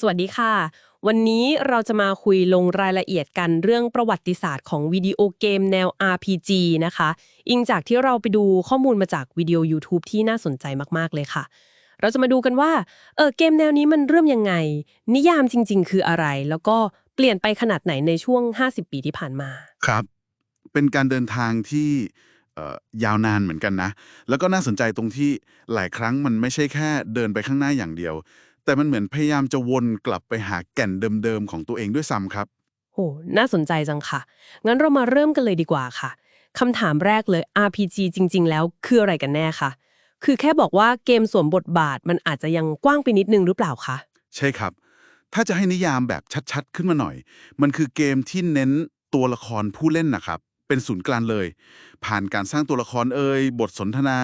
สวัสดีค่ะ วันนี้เราจะมาคุยลงรายละเอียดกันเรื่องประวัติศาสตร์ของวิดีโอเกมแนว RPG นะคะ อิงจากที่เราไปดูข้อมูลมาจากวิดีโอ YouTube ที่น่าสนใจมาก ๆ เลยค่ะ เราจะมาดูกันว่า เออเกมแนวนี้มันเริ่มยังไง นิยามจริง ๆ คืออะไร แล้วก็เปลี่ยนไปขนาดไหนในช่วง 50 ปีที่ผ่านมา ครับ เป็นการเดินทางที่ยาวนานเหมือนกันนะ แล้วก็น่าสนใจตรงที่หลายครั้งมันไม่ใช่แค่เดินไปข้างหน้าอย่างเดียว แต่มันเหมือนพยายามจะวนกลับไปหาแก่นเดิมๆของตัวเองด้วยซ้ำครับโอ้น่าสนใจจังค่ะ งั้นเรามาเริ่มกันเลยดีกว่าค่ะคำถามแรกเลย RPG จริง ๆ แล้วคืออะไรกันแน่คะคือแค่บอกว่าเกมสวมบทบาทมันอาจจะยังกว้างไปนิดนึงหรือเปล่าคะ ใช่ครับ ถ้าจะให้นิยามแบบชัดๆ ขึ้นมาหน่อย มันคือเกมที่เน้นตัวละครผู้เล่นนะครับ เป็นศูนย์กลางเลย ผ่านการสร้างตัวละครเอ่ยบทสนทนา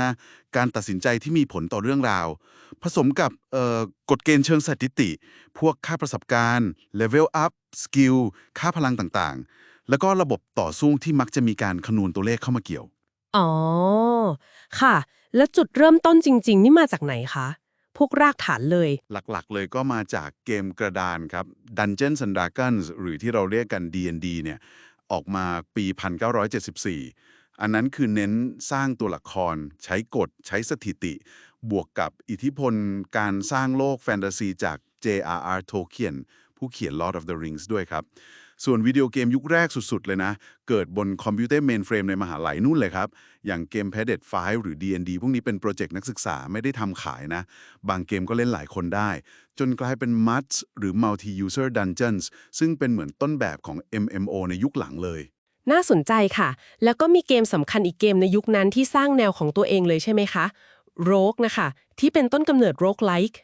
การตัดสินใจที่มีผลต่อเรื่องราว ผสมกับเอ่อกฎเกณฑ์เชิงสถิติ พวกค่าประสบการณ์ level up สกิลค่าพลังต่างๆ แล้วก็ระบบต่อสู้ที่มักจะมีการคำนวณตัวเลขเข้ามาเกี่ยว อ๋อ ค่ะ แล้วจุดเริ่มต้นจริง ๆ นี่มาจากไหนคะพวกรากฐานเลย หลักๆ เลยก็มาจากเกมกระดานครับ Dungeons and Dragons หรือที่เราเรียกกัน D&D เนี่ย ออกมาปี 1974 อันนั้นคือเน้นสร้างตัวละคร ใช้กฎ ใช้สถิติ บวกกับอิทธิพลการสร้างโลกแฟนตาซีจาก J.R.R. Tolkien ผู้เขียน Lord of the Rings ด้วยครับ ส่วนวิดีโอเกมยุคแรกสุด ๆ เลยนะ เกิดบนคอมพิวเตอร์เมนเฟรมในมหาลัยนู่นเลยครับ อย่างเกม p a d e t 5หรือ D&D พวกนี้เป็นโปรเจกต์นักศึกษาไม่ได้ทำขายนะ บางเกมก็เล่นหลายคนได้ จนกลายเป็น MUDs หรือ Multi User Dungeons ซึ่งเป็นเหมือนต้นแบบของ MMO ในยุคหลังเลย น่าสนใจค่ะ แล้วก็มีเกมสำคัญอีกเกมในยุคนั้นที่สร้างแนวของตัวเองเลยใช่ไหมคะ Rogue นะคะ ที่เป็นต้นกำเนิด Rogue Like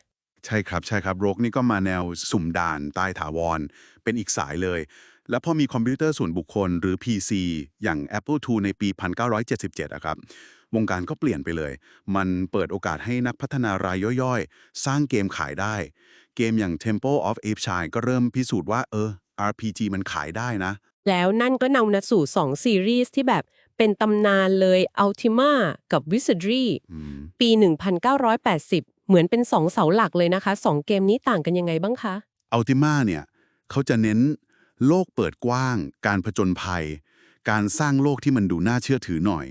ใช่ครับใช่ครับโรกนี่ก็มาแนวสุ่มด่านใต้ถาวร เป็นอีกสายเลย แล้วพอมีคอมพิวเตอร์ส่วนบุคคลหรือ PC อย่าง Apple II ในปี 1977อะครับวงการก็เปลี่ยนไปเลย มันเปิดโอกาสให้นักพัฒนารายย่อยๆ สร้างเกมขายได้ เกมอย่าง Temple of Apeshine ก็เริ่มพิสูจน์ว่าเออ RPG มันขายได้นะ แล้วนั่นก็นำมาสู่2ซีรีส์ที่แบบเป็นตำนานเลย Ultima กับ Wizardry อืมปี 1980 เหมือนเป็น2เสาหลักเลยนะคะ2เกมนี้ต่างกันยังไงบ้างคะ อัลติมาเนี่ยเขาจะเน้นโลกเปิดกว้าง การผจญภัย การสร้างโลกที่มันดูน่าเชื่อถือหน่อย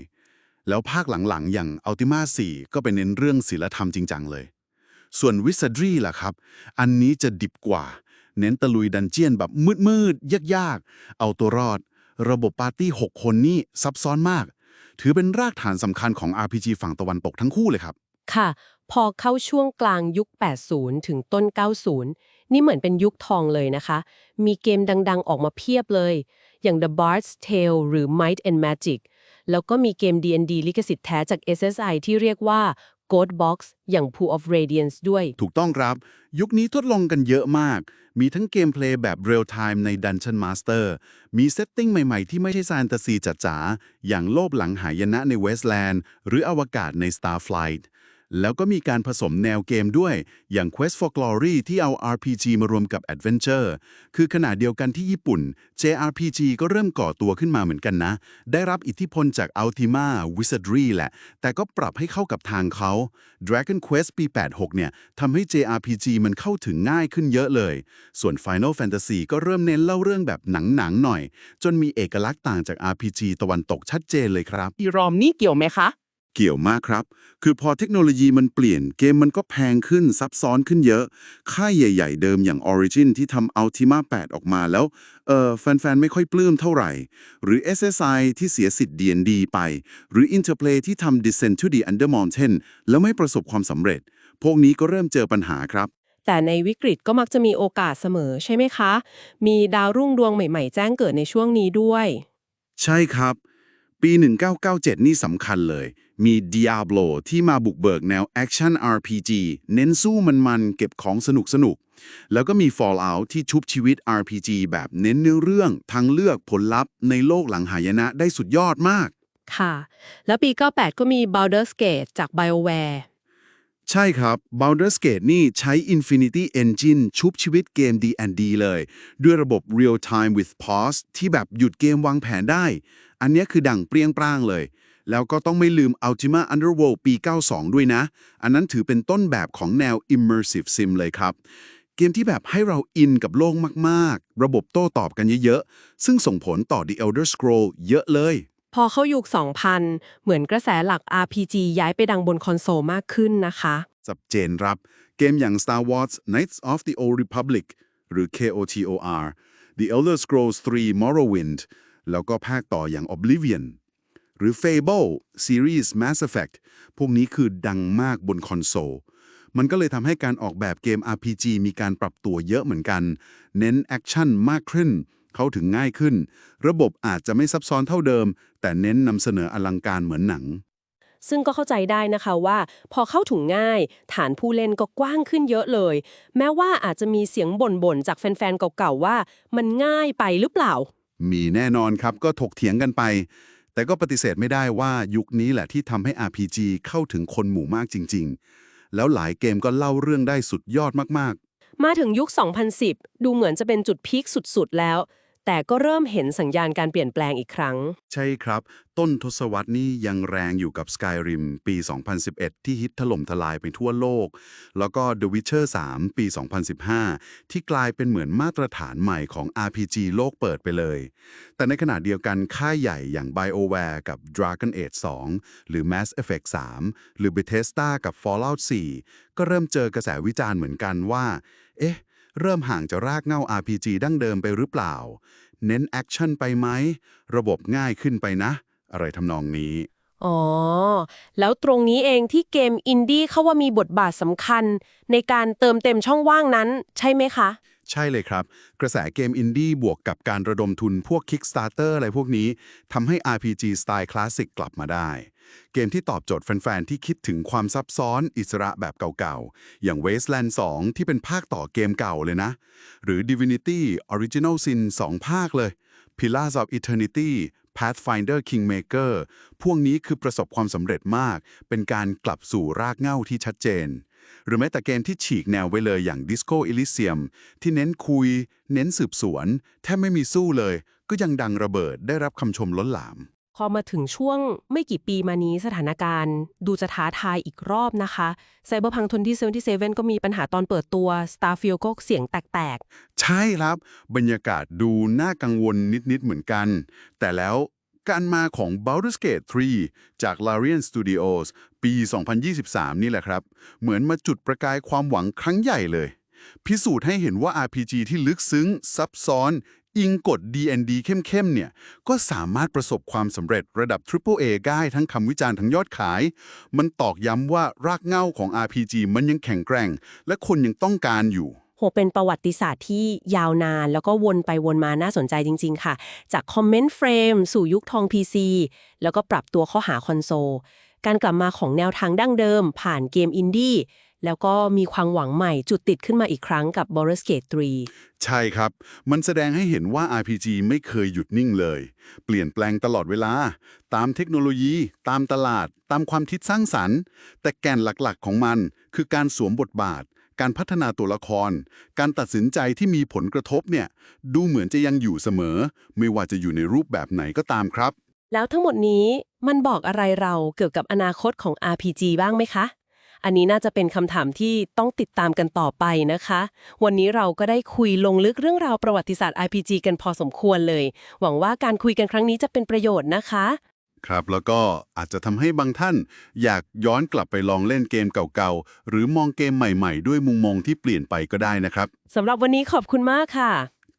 แล้วภาคหลังๆ อย่างอัลติมา4ก็ไปเน้นเรื่องศิลธรรมจริงจังเลย ส่วนวิส a ดรีล่ะครับ อันนี้จะดิบกว่า เน้นตะลุยดันเจียนแบบมืดๆยากๆ เอาตัวรอด ระบบปาร์ตี้ 6 คนนี่ซับซ้อนมาก ถือเป็นรากฐานสำคัญของ RPG ฝั่งตะวันตกทั้งคู่เลยครับ ค่ะ พอเข้าช่วงกลางยุค 80 ถึงต้น 90 นี่เหมือนเป็นยุคทองเลยนะคะ มีเกมดังๆ ออกมาเพียบเลย อย่าง The Bard's Tale หรือ Might and Magic แล้วก็มีเกม D&D ลิขสิทธิ์แท้จาก SSI ที่เรียกว่า Code Box อย่าง Pool of Radiance ด้วย ถูกต้องครับ ยุคนี้ทดลองกันเยอะมาก มีทั้งเกมเพลย์แบบเรียลไทม์ใน Dungeon Master มีเซตติ้งใหม่ๆ ที่ไม่ใช่แฟนตาซีจ๋าๆอย่างโลบหลังหายนะใน Westland หรืออวกาศใน Starflight แล้วก็มีการผสมแนวเกมด้วย อย่าง Quest for Glory ที่เอา RPG มารวมกับ Adventure คือขนาดเดียวกันที่ญี่ปุ่น JRPG ก็เริ่มก่อตัวขึ้นมาเหมือนกันนะ ได้รับอิทธิพลจาก Ultima Wizardry แหละ แต่ก็ปรับให้เข้ากับทางเขา Dragon Quest ปี 86 เนี่ยทำให้ JRPG มันเข้าถึงง่ายขึ้นเยอะเลย ส่วน Final Fantasy ก็เริ่มเน้นเล่าเรื่องแบบหนังๆหน่อย จนมีเอกลักษณ์ต่างจาก RPG ตะวันตกชัดเจนเลยครับอีรอมนี่เกี่ยวไหมคะ เกี่ยวมากครับ คือพอเทคโนโลยีมันเปลี่ยนเกมมันก็แพงขึ้นซับซ้อนขึ้นเยอะ ค่ายใหญ่ ๆ เดิมอย่าง Origin ที่ทำ Ultima 8 ออกมาแล้ว เออแฟน ๆ ไม่ค่อยปลื้มเท่าไหร่ หรือ SSI ที่เสียสิทธิ์ D&D ไป หรือ Interplay ที่ทำ Descent to the Under Mountain แล้วไม่ประสบความสำเร็จ พวกนี้ก็เริ่มเจอปัญหาครับแต่ในวิกฤตก็มักจะมีโอกาสเสมอใช่ไหมคะ มีดาวรุ่งดวงใหม่ ๆ แจ้งเกิดในช่วงนี้ด้วย ใช่ครับ ปี 1997 นี่สำคัญเลย มี Diablo ที่มาบุกเบิกแนว Action RPG เน้นสู้มันๆ เก็บของสนุกๆแล้วก็มี Fallout ที่ชุบชีวิต RPG แบบเน้นเนื้อเรื่อง ทางเลือกผลลัพธ์ในโลกหลังหายนะได้สุดยอดมาก ค่ะ แล้วปี 98 ก็มี Baldur's Gate จาก BioWare ใช่ครับ Baldur's Gate นี่ใช้ Infinity Engine ชุบชีวิตเกม D&D เลย ด้วยระบบ Real Time with Pause ที่แบบหยุดเกมวางแผนได้ อันเนี้ยคือดังเปรี้ยงปร้างเลย แล้วก็ต้องไม่ลืม Ultima Underworld ปี 92 ด้วยนะ อันนั้นถือเป็นต้นแบบของแนว Immersive Sim เลยครับ เกมที่แบบให้เราอินกับโลกมากๆ ระบบโต้ตอบกันเยอะๆ ซึ่งส่งผลต่อ The Elder Scroll เยอะเลย พอเข้ายุค 2000 เหมือนกระแสหลัก RPG ย้ายไปดังบนคอนโซลมากขึ้นนะคะจับเจนรับเกมอย่าง Star Wars Knights of the Old Republic หรือ KOTOR The Elder Scrolls 3 Morrowind แล้วก็ภาคต่ออย่าง Oblivion หรือ Fable Series Mass Effect พวกนี้คือดังมากบนคอนโซล มันก็เลยทำให้การออกแบบเกม RPG มีการปรับตัวเยอะเหมือนกัน เน้นแอคชั่นมากขึ้น เข้าถึงง่ายขึ้น ระบบอาจจะไม่ซับซ้อนเท่าเดิม แต่เน้นนำเสนออลังการเหมือนหนัง ซึ่งก็เข้าใจได้นะคะว่า พอเข้าถึงง่าย ฐานผู้เล่นก็กว้างขึ้นเยอะเลย แม้ว่าอาจจะมีเสียงบ่นๆจากแฟนๆเก่าๆว่า มันง่ายไปหรือเปล่า มีแน่นอนครับก็ถกเถียงกันไป แต่ก็ปฏิเสธไม่ได้ว่ายุคนี้แหละที่ทำให้ RPG เข้าถึงคนหมู่มากจริง ๆ แล้วหลายเกมก็เล่าเรื่องได้สุดยอดมากๆ มาถึงยุค 2010 ดูเหมือนจะเป็นจุดพีคสุดๆแล้ว แต่ก็เริ่มเห็นสัญญาณการเปลี่ยนแปลงอีกครั้ง ใช่ครับ ต้นทศวรรษนี้ยังแรงอยู่กับ Skyrim ปี 2011 ที่ฮิตถล่มทลายไปทั่วโลก แล้วก็ The Witcher 3 ปี 2015 ที่กลายเป็นเหมือนมาตรฐานใหม่ของ RPG โลกเปิดไปเลย แต่ในขณะเดียวกันค่ายใหญ่อย่าง BioWare กับ Dragon Age 2 หรือ Mass Effect 3 หรือ Bethesda กับ Fallout 4 ก็เริ่มเจอกระแสวิจารณ์เหมือนกันว่า เอ๊ะ เริ่มห่างจากรากเง่า RPG ดั้งเดิมไปหรือเปล่า เน้นแอคชั่นไปไหม ระบบง่ายขึ้นไปนะ อะไรทำนองนี้ อ๋อ แล้วตรงนี้เองที่เกมอินดี้เขาว่ามีบทบาทสำคัญ ในการเติมเต็มช่องว่างนั้น ใช่ไหมคะ ใช่เลยครับ กระแสเกมอินดี้บวกกับการระดมทุนพวก Kickstarter อะไรพวกนี้ทำให้ RPG สไตล์คลาสสิกกลับมาได้ เกมที่ตอบโจทย์แฟน ๆ ที่คิดถึงความซับซ้อนอิสระแบบเก่าๆ อย่าง Wasteland 2 ที่เป็นภาคต่อเกมเก่าเลยนะ หรือ Divinity Original Sin 2 ภาคเลย Pillars of Eternity Pathfinder Kingmaker พวกนี้คือประสบความสำเร็จมาก เป็นการกลับสู่รากเหง้าที่ชัดเจน หรือแม้แต่เกมที่ฉีกแนวไว้เลยอย่าง Disco Elysium ที่เน้นคุย เน้นสืบสวน แทบไม่มีสู้เลย ก็ยังดังระเบิดได้รับคำชมล้นหลาม พอมาถึงช่วงไม่กี่ปีมานี้สถานการณ์ ดูจะท้าทายอีกรอบนะคะ Cyberpunk 2077ก็มีปัญหาตอนเปิดตัว Starfield ก็เสียงแตกใช่ครับ บรรยากาศดูน่ากังวลนิดๆเหมือนกัน แต่แล้ว การมาของ Baldur's Gate 3 จาก Larian Studios ปี 2023 นี่แหละครับ เหมือนมาจุดประกายความหวังครั้งใหญ่เลย พิสูจน์ให้เห็นว่า RPG ที่ลึกซึ้ง ซับซ้อน อิงกฎ D&D เข้มๆ เนี่ย ก็สามารถประสบความสำเร็จระดับ Triple A ได้ทั้งคำวิจารณ์ทั้งยอดขาย มันตอกย้ำว่ารากเหง้าของ RPG มันยังแข็งแกร่ง และคนยังต้องการอยู่ โหเป็นประวัติศาสตร์ที่ยาวนาน แล้วก็วนไปวนมาน่าสนใจจริง ๆ ค่ะ จากคอมเมนต์เฟรมสู่ยุคทอง PC แล้วก็ปรับตัวเข้าหาคอนโซล การกลับมาของแนวทางดั้งเดิม ผ่านเกมอินดี้แล้วก็มีความหวังใหม่จุดติดขึ้นมาอีกครั้งกับ Baldur's Gate 3 ใช่ครับ มันแสดงให้เห็นว่า RPG ไม่เคยหยุดนิ่งเลย เปลี่ยนแปลงตลอดเวลา ตามเทคโนโลยี ตามตลาด ตามความคิดสร้างสรรค์ แต่แก่นหลักๆของมันคือการสวมบทบาท การพัฒนาตัวละคร การตัดสินใจที่มีผลกระทบเนี่ย ดูเหมือนจะยังอยู่เสมอ ไม่ว่าจะอยู่ในรูปแบบไหนก็ตามครับ แล้วทั้งหมดนี้มันบอกอะไรเราเกี่ยวกับอนาคตของ RPG บ้างไหมคะ อันนี้น่าจะเป็นคำถามที่ต้องติดตามกันต่อไปนะคะ วันนี้เราก็ได้คุยลงลึกเรื่องราวประวัติศาสตร์ RPG กันพอสมควรเลย หวังว่าการคุยกันครั้งนี้จะเป็นประโยชน์นะคะ ครับ แล้วก็อาจจะทำให้บางท่าน อยากย้อนกลับไปลองเล่นเกมเก่าๆ หรือมองเกมใหม่ๆ ด้วยมุมมองที่เปลี่ยนไปก็ได้นะครับสำหรับวันนี้ขอบคุณมากค่ะ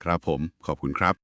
ครับผม ขอบคุณครับ